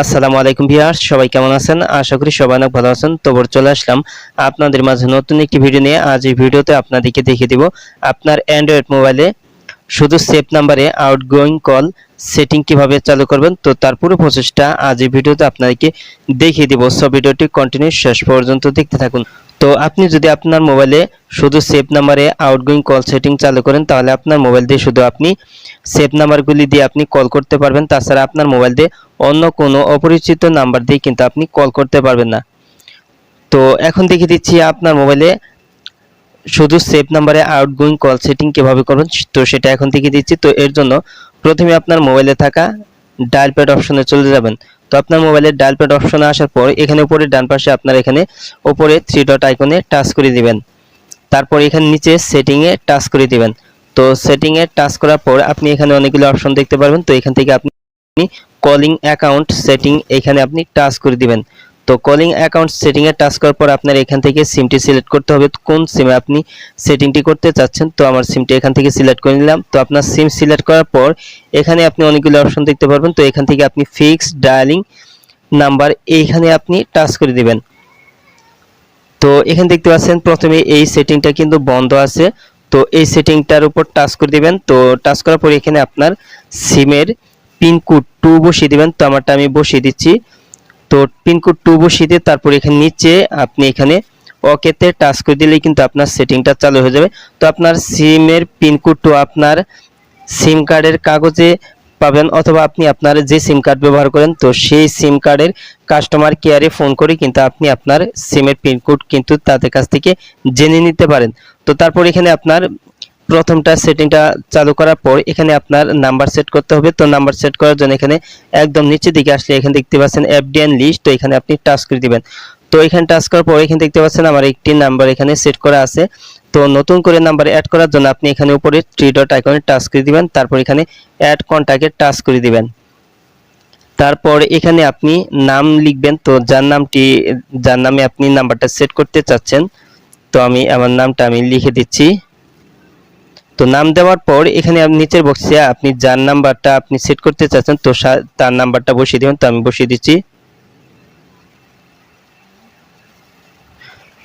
আসসালামু আলাইকুম ভিউয়ার্স, সবাই কেমন আছেন? আশা করি সবাই অনেক ভালো আছেন। তবর চলে আসলাম আপনাদের মাঝে নতুন একটি ভিডিও নিয়ে। আজ এই ভিডিওতে আপনাদেরকে দেখিয়ে দিব আপনার অ্যান্ড্রয়েড মোবাইলে শুধু সেভ নাম্বারে আউটগোয়িং কল সেটিং কীভাবে চালু করবেন, তো তার পুরো প্রসেসটা আজ এই ভিডিওতে আপনাদেরকে দেখিয়ে দিব। সব ভিডিওটি কন্টিনিউ শেষ পর্যন্ত দেখতে থাকুন। তো আপনি যদি আপনার মোবাইলে শুধু সেভ নাম্বারে আউটগোয়িং কল সেটিং চালু করেন, তাহলে আপনার মোবাইল দিয়ে শুধু আপনি সেভ নাম্বারগুলি দিয়ে আপনি কল করতে পারবেন। তাছাড়া আপনার মোবাইল দিয়ে অন্য কোনো অপরিচিত নাম্বার দিয়ে কিন্তু আপনি কল করতে পারবেন না। তো এখন দেখিয়ে দিচ্ছি আপনার মোবাইলে শুধু সেভ নাম্বারে আউটগোয়িং কল সেটিং কীভাবে করবেন, তো সেটা এখন থেকে দিচ্ছি। তো এর জন্য প্রথমে আপনার মোবাইলে থাকা ডায়াল প্যাড অপশনে চলে যাবেন। তো আপনার মোবাইলের ডায়াল প্যাড অপশনে আসার পর এখানে উপরে ডান পাশে আপনার এখানে উপরে থ্রি ডট আইকনে টাচ করে দিবেন। তারপর এখানে নিচে সেটিংয়ে টাচ করে দিবেন। তো সেটিংয়ে টাচ করার পর আপনি এখানে অনেকগুলো অপশন দেখতে পারবেন। তো এখান থেকে আপনি কলিং অ্যাকাউন্ট সেটিং এখানে আপনি টাচ করে দিবেন। তো কলিং অ্যাকাউন্ট সেটিংয়ে টাচ করার পর আপনার এখান থেকে সিমটি সিলেক্ট করতে হবে। কোন সিমে আপনি সেটিংটি করতে চাচ্ছেন? তো আমার সিমটি এখান থেকে সিলেক্ট করে নিলাম। তো আপনার সিম সিলেক্ট করার পর এখানে আপনি অনেকগুলো অপশন দেখতে পারবেন। তো এখান থেকে আপনি ফিক্স ডায়ালিং নাম্বার এইখানে আপনি টাচ করে দিবেন। তো এখানে দেখতে পাচ্ছেন প্রথমে এই সেটিংটা কিন্তু বন্ধ আছে। তো এই সেটিংটার উপর টাচ করে দিবেন। তো টাচ করার পর এখানে আপনার সিমের পিনকোড টু বসিয়ে দিবেন। তো আমারটা আমি বসিয়ে দিচ্ছি। তো পিনকোড টু বসিয়ে দিয়ে তারপর এখানে নিচে আপনি এখানে ওকেতে টাচ করে দিলেই কিন্তু আপনার সেটিংটা চালু হয়ে যাবে। তো আপনার সিমের পিনকোড টু আপনার সিম কার্ডের কাগজে পাবেন অথবা আপনি আপনার যে সিম কার্ড ব্যবহার করেন, তো সেই সিম কার্ডের কাস্টমার কেয়ারে ফোন করে কিন্তু আপনি আপনার সিমের পিনকোড কিন্তু তাদের কাছ থেকে জেনে নিতে পারেন। তো তারপর এখানে আপনার প্রথমটা সেটিংটা চালু করার পর এখানে আপনার নাম্বার সেট করতে হবে। তো নাম্বার সেট করার জন্য এখানে একদম নিচের দিকে আসলে এখানে দেখতে পাচ্ছেন এফডিএন লিস্ট তো এখানে আপনি টাচ করে দিবেন। তো এখানে টাচ করার পর এখানে দেখতে পাচ্ছেন আমার একটি নাম্বার এখানে সেট করা আছে। তো নতুন করে নাম্বার অ্যাড করার জন্য আপনি এখানে উপরে থ্রি ডট আইকনে টাচ করে দিবেন। তারপর এখানে অ্যাড কন্ট্যাক্টে টাচ করে দিবেন। তারপর এখানে আপনি নাম লিখবেন। তো যার নামটি, যার নামে আপনি নাম্বারটা সেট করতে চাচ্ছেন, তো আমি আমার নামটা আমি লিখে দিচ্ছি। তো নাম দেওয়ার পর এখানে নিচের বক্সে আপনি যার নাম্বারটা আপনি সেট করতে চাচ্ছেন, তো তার নাম্বারটা বসিয়ে দিবেন, তো আমি বসিয়ে দিচ্ছি।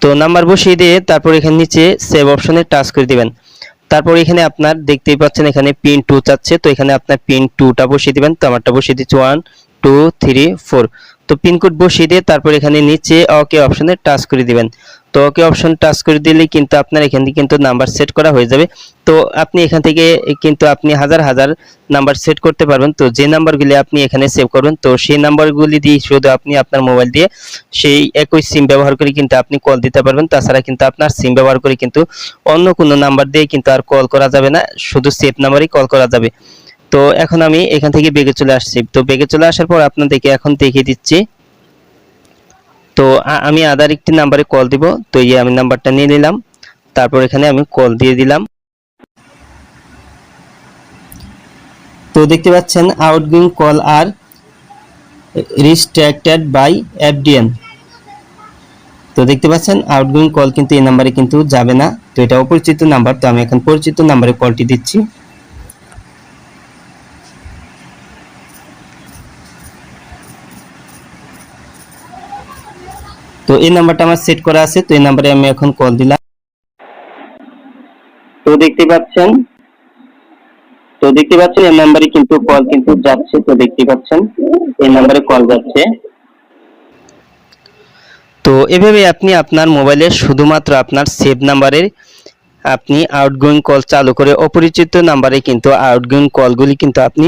তো নাম্বার বসিয়ে দিয়ে তারপর এখানে নিচে সেভ অপশনে টাচ করে দিবেন। তারপর এখানে আপনার দেখতেই পাচ্ছেন এখানে পিন টু চাচ্ছে, তো এখানে আপনার পিন টুটা বসিয়ে দিবেন, তো আমারটা বসিয়ে দিচ্ছি ওয়ান টু থ্রি ফোর তো পিনকোড বসিয়ে দিয়ে তারপর এখানে নিচে ওকে অপশনে টাচ করে দিবেন। তো ওকে অপশন টাচ করে দিলে কিন্তু আপনার এখান থেকে কিন্তু নাম্বার সেট করা হয়ে যাবে। তো আপনি এখান থেকে কিন্তু আপনি হাজার হাজার নাম্বার সেট করতে পারবেন। তো যে নাম্বারগুলি আপনি এখানে সেভ করবেন, তো সেই নাম্বারগুলি দিয়ে শুধু আপনি আপনার মোবাইল দিয়ে সেই একই সিম ব্যবহার করে কিন্তু আপনি কল দিতে পারবেন। তাছাড়া কিন্তু আপনার সিম ব্যবহার করে কিন্তু অন্য কোনো নাম্বার দিয়ে কিন্তু আর কল করা যাবে না। শুধু সেভ নাম্বারই কল করা যাবে। তো এখন আমি এখান থেকে বেগে চলে আসছি। তো বেগে চলে আসার পর আপনাদেরকে এখন দেখিয়ে দিচ্ছি। তো আমি আদার একটি নাম্বারে কল দিব। তো এই আমি নাম্বারটা নিয়ে নিলাম। তারপর এখানে আমি কল দিয়ে দিলাম। তো দেখতে পাচ্ছেন আউটগোয়িং কল আর রিস্ট্রাক্টেড বাই এফডিএন। তো দেখতে পাচ্ছেন আউটগোয়িং কল কিন্তু এই নাম্বারে কিন্তু যাবে না। তো এটা অপরিচিত নাম্বার। তো আমি এখন পরিচিত নাম্বারে কলটি দিচ্ছি। তো এই নাম্বারটা আমার সেট করা আছে, তো এই নাম্বারে আমি এখন কল দিলাম। তো দেখতে পাচ্ছেন, তো দেখতে পাচ্ছেন এই নাম্বারে কিন্তু কল কিন্তু যাচ্ছে, তো দেখতে পাচ্ছেন এই নাম্বারে কল যাচ্ছে। তো এভাবে আপনি আপনার মোবাইলে শুধুমাত্র আপনার সেভ নাম্বারের আপনি আউটগোয়িং কল চালু করে অপরিচিত নাম্বারে কিন্তু আউটগোয়িং কলগুলি কিন্তু আপনি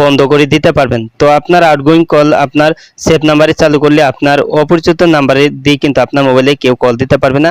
বন্ধ করে দিতে পারবেন। তো আপনার আউটগোয়িং কল আপনার সেভ নাম্বারে চালু করলে আপনার অপরিচিত নাম্বারে দিয়ে কিন্তু আপনার মোবাইলে কেউ কল দিতে পারবে না।